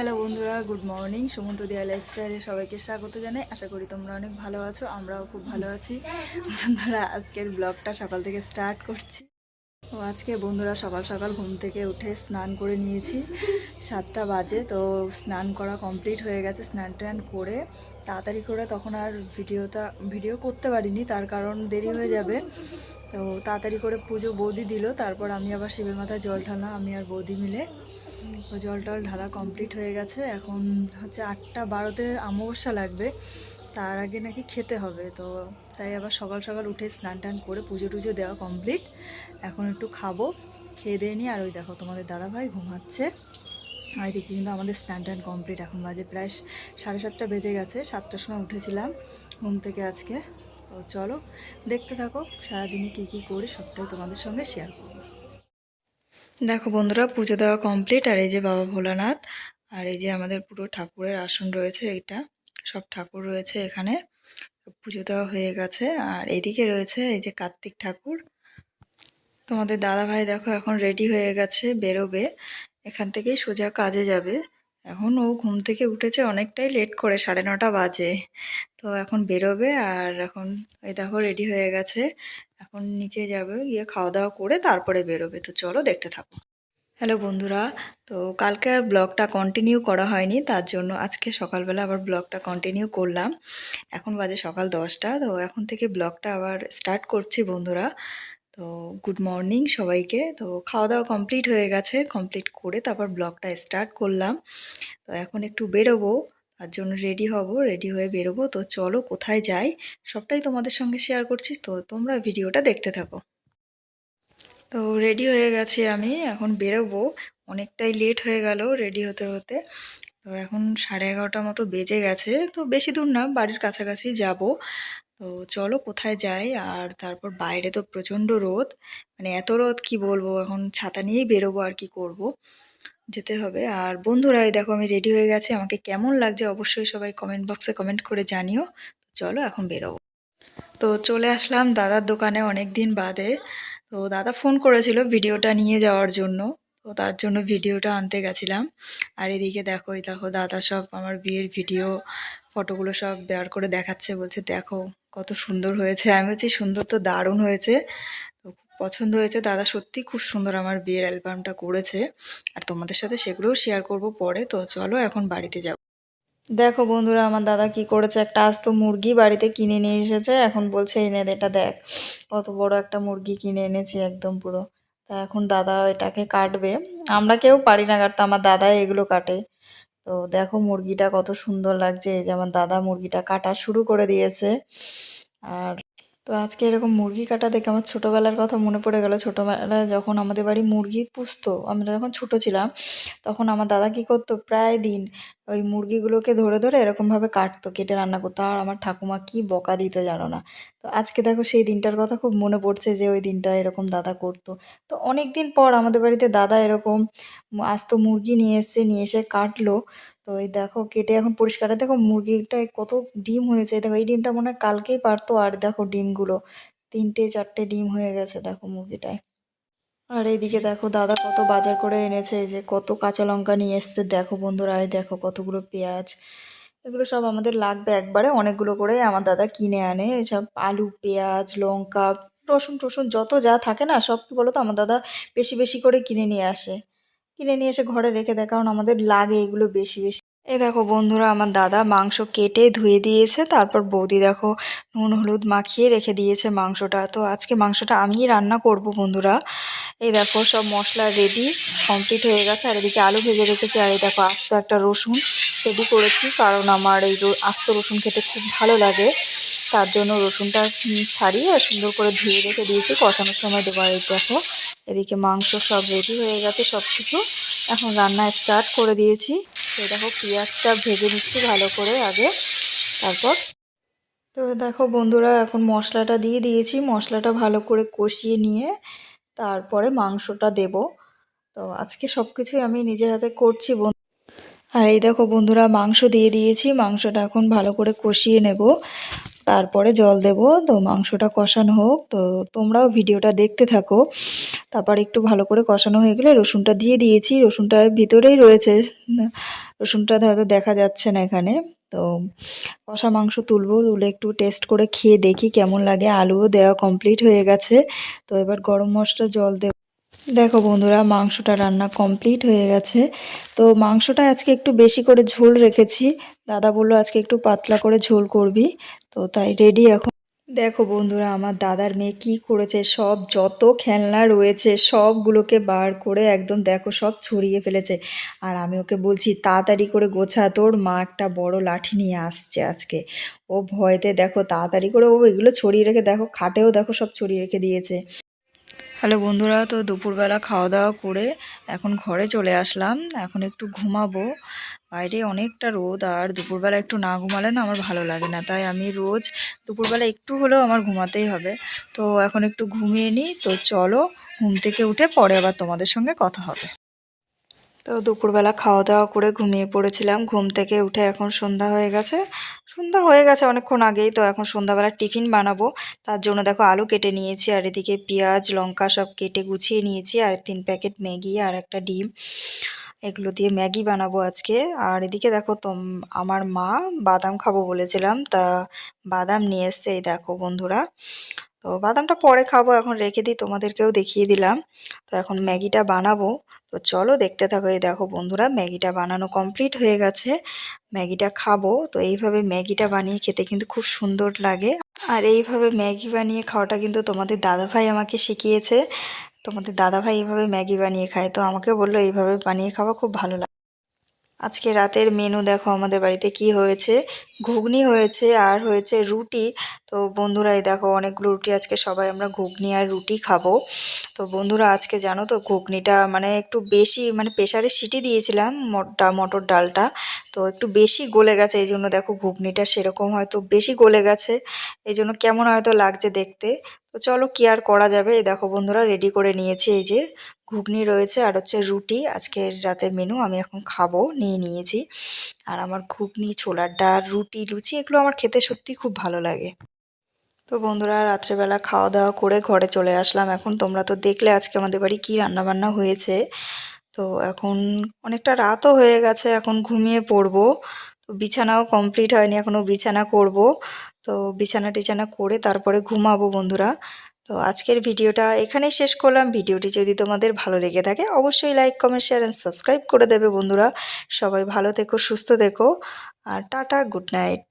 Hello বন্ধুরা, good morning. Sumanta দিয়া লাইফস্টাইলে সবাইকে স্বাগত জানাই। আশা করি তোমরা অনেক ভালো আছো, আমরাও খুব ভালো আছি। বন্ধুরা, আজকের ব্লগটা সকাল থেকে স্টার্ট করছি। তো আজকে বন্ধুরা সকাল সকাল ঘুম থেকে উঠে স্নান করে নিয়েছি। সাতটা বাজে, তো স্নান করা কমপ্লিট হয়ে গেছে, স্নান টান করে তাড়াতাড়ি করে তখন আর ভিডিওটা ভিডিও করতে পারিনি, তার কারণ দেরি হয়ে যাবে। তো তাড়াতাড়ি করে পুজো বৌদি দিল, তারপর আমি আবার শিবের মাথায় জল ঢালা আমি আর বৌদি মিলে। তো জল টল ঢালা কমপ্লিট হয়ে গেছে। এখন হচ্ছে আটটা বারোতে অমাবস্যা লাগবে। তার আগে নাকি খেতে হবে। তো তাই আবার সকাল সকাল উঠে স্নান টান করে পুজো টুজো দেওয়া কমপ্লিট এখন একটু খাব, খেয়ে দিয়ে নিই। আর ওই দেখো তোমাদের দাদাভাই ঘুমাচ্ছে। আর এদিকে কিন্তু আমাদের স্নান টান কমপ্লিট এখন বাজে প্রায় সাড়ে সাতটা বেজে গেছে। সাতটার সময় উঠেছিলাম ঘুম থেকে আজকে। তো চলো দেখতে থাকো। সারাদিনে কী কী করি সবটাই তোমাদের সঙ্গে শেয়ার করব। দেখো বন্ধুরা, পুজো দেওয়া কমপ্লিট আর এই যে বাবা ভোলানাথ, আর এই যে আমাদের পুরো ঠাকুরের আসন রয়েছে এটা সব ঠাকুর রয়েছে এখানে, পুজো দেওয়া হয়ে গেছে, আর এদিকে রয়েছে এই যে কার্তিক ঠাকুর। তোমাদের দাদা ভাই দেখো এখন রেডি হয়ে গেছে, বেরোবে, এখান থেকেই সোজা কাজে যাবে। এখন ও ঘুম থেকে উঠেছে অনেকটাই লেট করে, সাড়ে নটা বাজে। তো এখন বেরোবে আর এখন এই দেখো রেডি হয়ে গেছে। এখন নিচে যাবে, গিয়ে খাওয়া দাওয়া করে তারপরে বেরোবে। তো চলো দেখতে থাকো। হ্যালো বন্ধুরা, তো কালকে আর ব্লগটা কন্টিনিউ করা হয়নি, তার জন্য আজকে সকালবেলা আবার ব্লগটা কন্টিনিউ করলাম। এখন বাজে সকাল দশটা, তো এখন থেকে ব্লগটা আবার স্টার্ট করছি বন্ধুরা। তো গুড মর্নিং সবাইকে। তো খাওয়া দাওয়া কমপ্লিট হয়ে গেছে কমপ্লিট করে তারপর ব্লগটা স্টার্ট করলাম। তো এখন একটু বেরোবো, তার জন্য রেডি হব রেডি হয়ে বেরোবো। তো চলো কোথায় যাই? সবটাই তোমাদের সঙ্গে শেয়ার করছি। তো তোমরা ভিডিওটা দেখতে থাকো। তো রেডি হয়ে গেছি আমি, এখন বেরোবো। অনেকটাই লেট হয়ে গেল রেডি হতে হতে। তো এখন সাড়ে এগারোটা মতো বেজে গেছে। তো বেশি দূর না, বাড়ির কাছাকাছি যাব। তো চলো কোথায় যাই? আর তারপর বাইরে তো প্রচণ্ড রোদ। মানে এত রোদ কি বলব? এখন ছাতা নিয়েই বেরোবো আর কি করব। যেতে হবে। আর বন্ধুরা, এই দেখো আমি রেডি হয়ে গেছি। আমাকে কেমন লাগছে অবশ্যই সবাই কমেন্ট বক্সে কমেন্ট করে জানিও। চলো এখন বেরোবো। তো চলে আসলাম দাদার দোকানে অনেক দিন বাদে। তো দাদা ফোন করেছিল ভিডিওটা নিয়ে যাওয়ার জন্য। তো তার জন্য ভিডিওটা আনতে গেছিলাম। আর এদিকে দেখো, এই দেখো দাদা সব আমার বিয়ের ভিডিও ফটোগুলো সব বের করে দেখাচ্ছে। বলছে, দেখো কত সুন্দর হয়েছে। আমি বলছি সুন্দর তো দারুণ হয়েছে। তো খুব পছন্দ হয়েছে। দাদা সত্যি খুব সুন্দর আমার বিয়ের অ্যালবামটা করেছে। আর তোমাদের সাথে সেগুলোও শেয়ার করব পরে। তো চলো এখন বাড়িতে যাব দেখো বন্ধুরা আমার দাদা কি করেছে? একটা আস্ত মুরগি বাড়িতে কিনে নিয়ে এসেছে। এখন বলছে দে, এটা দেখ। কত বড় একটা মুরগি কিনে এনেছি একদম পুরো। তা এখন দাদা এটাকে কাটবে। আমরা কেউ পারি না কাটতে আমার দাদা এগুলো কাটে। তো দেখো মুরগিটা কত সুন্দর লাগছে, এই যে আমার দাদা মুরগিটা কাটা শুরু করে দিয়েছে। আর তো আজকে এরকম মুরগি কাটা দেখে আমার ছোটোবেলার কথা মনে পড়ে গেল। ছোটোবেলায় যখন আমাদের বাড়ি মুরগি পুষতো, আমরা যখন ছোট ছিলাম, তখন আমার দাদা কী করতো, প্রায় দিন ওই মুরগিগুলোকে ধরে ধরে এরকমভাবে কাটতো, কেটে রান্না করতো। আর আমার ঠাকুমা কি বকা দিত জানো না। তো আজকে দেখো সেই দিনটার কথা খুব মনে পড়ছে যে ওই দিনটা এরকম দাদা করতো। তো অনেক দিন পর আমাদের বাড়িতে দাদা এরকম আস্ত মুরগি নিয়ে এসছে, নিয়ে এসে কাটলো। তো এই দেখো কেটে এখন পরিষ্কার। দেখো মুরগিটায় কত ডিম হয়েছে। দেখো এই ডিমটা মনে হয় কালকেই পারতো। আর দেখো ডিমগুলো তিনটে, চারটে ডিম হয়ে গেছে দেখো মুরগিটায়। আর এইদিকে দেখো দাদা কত বাজার করে এনেছে। যে কত কাঁচা লঙ্কা নিয়ে এসছে। দেখো বন্ধুরা, এই দেখো কতগুলো পেঁয়াজ। এগুলো সব আমাদের লাগবে একবারে। অনেকগুলো করে আমার দাদা কিনে আনে। সব আলু, পেঁয়াজ, লঙ্কা রসুন টসুন যত যা থাকে না, সব কি বলো তো আমার দাদা বেশি বেশি করে কিনে নিয়ে আসে। কিনে নিয়ে এসে ঘরে রেখে দেয়, কারণ আমাদের লাগে এগুলো বেশি বেশি। এ দেখো বন্ধুরা, আমার দাদা মাংস কেটে ধুয়ে দিয়েছে, তারপর বৌদি দেখো নুন, হলুদ মাখিয়ে রেখে দিয়েছে মাংসটা। তো আজকে মাংসটা আমিই রান্না করব বন্ধুরা। এই দেখো সব মশলা রেডি কমপ্লিট হয়ে গেছে, আর এদিকে আলু ভেজে রেখেছি, আর এই দেখো আস্ত একটা রসুন রেডি করেছি, কারণ আমার এই আস্ত রসুন খেতে খুব ভালো লাগে। তার জন্য রসুনটা ছাড়িয়ে সুন্দর করে ধুয়ে রেখে দিয়েছি। কষানোর সময় দেবো। আর এই দেখো, এদিকে মাংস সব রেডি হয়ে গেছে সব কিছু এখন রান্না স্টার্ট করে দিয়েছি। তো দেখো, পেঁয়াজটা ভেজে নিচ্ছি ভালো করে আগে। তারপর তো দেখো বন্ধুরা, এখন মশলাটা দিয়ে দিয়েছি। মশলাটা ভালো করে কষিয়ে নিয়ে তারপরে মাংসটা দেব। তো আজকে সব কিছুই আমি নিজের হাতে করছি আর এই দেখো বন্ধুরা, মাংস দিয়ে দিয়েছি। মাংসটা এখন ভালো করে কষিয়ে নেব। তারপরে জল দেব। তো মাংসটা কষানো হোক। তো তোমরাও ভিডিওটা দেখতে থাকো। তারপর একটু ভালো করে কষানো হয়ে গেলে রসুনটা দিয়ে দিয়েছি। রসুনটা ভিতরেই রয়েছে। রসুনটা হয়তো দেখা যাচ্ছে না এখানে। তো কষা মাংস তুলবো। তুলে একটু টেস্ট করে খেয়ে দেখি কেমন লাগে। আলুও দেওয়া কমপ্লিট হয়ে গেছে। তো এবার গরম মশলা জল দেব। দেখো বন্ধুরা, মাংসটা রান্না কমপ্লিট হয়ে গেছে। তো মাংসটা আজকে একটু বেশি করে ঝোল রেখেছি। দাদা বলল আজকে একটু পাতলা করে ঝোল করবি। তো তাই রেডি এখন। দেখো বন্ধুরা, আমার দাদার মেয়ে কি করেছে, সব যত খেলনা রয়েছে সবগুলোকে বার করে একদম দেখো সব ছড়িয়ে ফেলেছে। আর আমি ওকে বলছি, তাড়াতাড়ি করে গোছা তোর, মা একটা বড় লাঠি নিয়ে আসছে আজকে। ও ভয়তে দেখো, তাড়াতাড়ি করে ও এগুলো ছড়িয়ে রেখে, দেখো খাটেও দেখো সব ছড়িয়ে রেখে দিয়েছে। হ্যালো বন্ধুরা, তো দুপুরবেলা খাওয়া দাওয়া করে এখন ঘরে চলে আসলাম। এখন একটু ঘুমাবো। বাইরে অনেকটা রোদ আর দুপুরবেলা একটু না ঘুমালে না আমার ভালো লাগে না। তাই আমি রোজ দুপুরবেলা একটু হলেও আমার ঘুমাতেই হবে। তো এখন একটু ঘুমিয়ে নিই। তো চলো, ঘুম থেকে উঠে পরে আবার তোমাদের সঙ্গে কথা হবে। তো দুপুরবেলা খাওয়া দাওয়া করে ঘুমিয়ে পড়েছিলাম। ঘুম থেকে উঠে এখন সন্ধ্যা হয়ে গেছে। সন্ধ্যা হয়ে গেছে অনেকক্ষণ আগেই, তো এখন সন্ধ্যাবেলা টিফিন বানাবো। তার জন্য দেখো আলু কেটে নিয়েছি, আর এদিকে পেঁয়াজ, লঙ্কা সব কেটে গুছিয়ে নিয়েছি, আর তিন প্যাকেট ম্যাগি আর একটা ডিম। এগুলো দিয়ে ম্যাগি বানাবো আজকে। আর এদিকে দেখো তোম, আমার মা বাদাম খাব বলেছিলাম। তা বাদাম নিয়ে এসছে, এই দেখো বন্ধুরা। তো বাদামটা পরে খাব, এখন রেখে দিই, তোমাদেরকেও দেখিয়ে দিলাম। তো এখন ম্যাগিটা বানাবো। তো চলো দেখতে থাকো, এই দেখো বন্ধুরা, ম্যাগিটা বানানো কমপ্লিট হয়ে গেছে। ম্যাগিটা খাব, তো এইভাবে ম্যাগিটা বানিয়ে খেতে কিন্তু খুব সুন্দর লাগে। আর এইভাবে ম্যাগি বানিয়ে খাওয়াটা কিন্তু তোমাদের দাদাভাই আমাকে শিখিয়েছে। তোমাদের দাদাভাই এইভাবে ম্যাগি বানিয়ে খায়, তো আমাকে বলল এইভাবে বানিয়ে খাওয়া খুব ভালো লাগে। আজকে রাতের মেনু দেখো আমাদের বাড়িতে কি হয়েছে? ঘুগনি হয়েছে, আর হয়েছে রুটি। তো বন্ধুরা, এই দেখো অনেকগুলো রুটি, আজকে সবাই আমরা ঘুগনি আর রুটি খাব। তো বন্ধুরা, আজকে জানো তো ঘুগনিটা মানে একটু বেশি মানে প্রেশারে সিটি দিয়েছিলাম মটটা মটর ডালটা। তো একটু বেশি গলে গেছে, এই জন্য দেখো ঘুগনিটা সেরকম হয়তো বেশি গলে গেছে। এই জন্য কেমন হয়তো লাগছে দেখতে। তো চলো কি আর করা যাবে? এই দেখো বন্ধুরা রেডি করে নিয়েছি এই যে ঘুগনি রয়েছে আর হচ্ছে রুটি। আজকের রাতের মেনু আমি এখন খাব, নিয়ে নিয়েছি। আর আমার ঘুগনি, ছোলার ডাল, রুটি, লুচি এগুলো আমার খেতে সত্যি খুব ভালো লাগে। তো বন্ধুরা, রাত্রেবেলা খাওয়া দাওয়া করে ঘরে চলে আসলাম এখন। তোমরা তো দেখলে আজকে আমাদের বাড়ি কী রান্নাবান্না হয়েছে। তো এখন অনেকটা রাতও হয়ে গেছে, এখন ঘুমিয়ে পড়ব। তো বিছানাও কমপ্লিট হয়নি, এখনও বিছানা করব। তো বিছানা টিছানা করে তারপরে ঘুমাবো বন্ধুরা। তো আজকের ভিডিওটা এখানেই শেষ করলাম। ভিডিওটি যদি তোমাদের ভালো লেগে থাকে, অবশ্যই like comment share and subscribe করে দেবে বন্ধুরা। সবাই ভালো থেকো, সুস্থ থেকো, আর টাটা গুড নাইট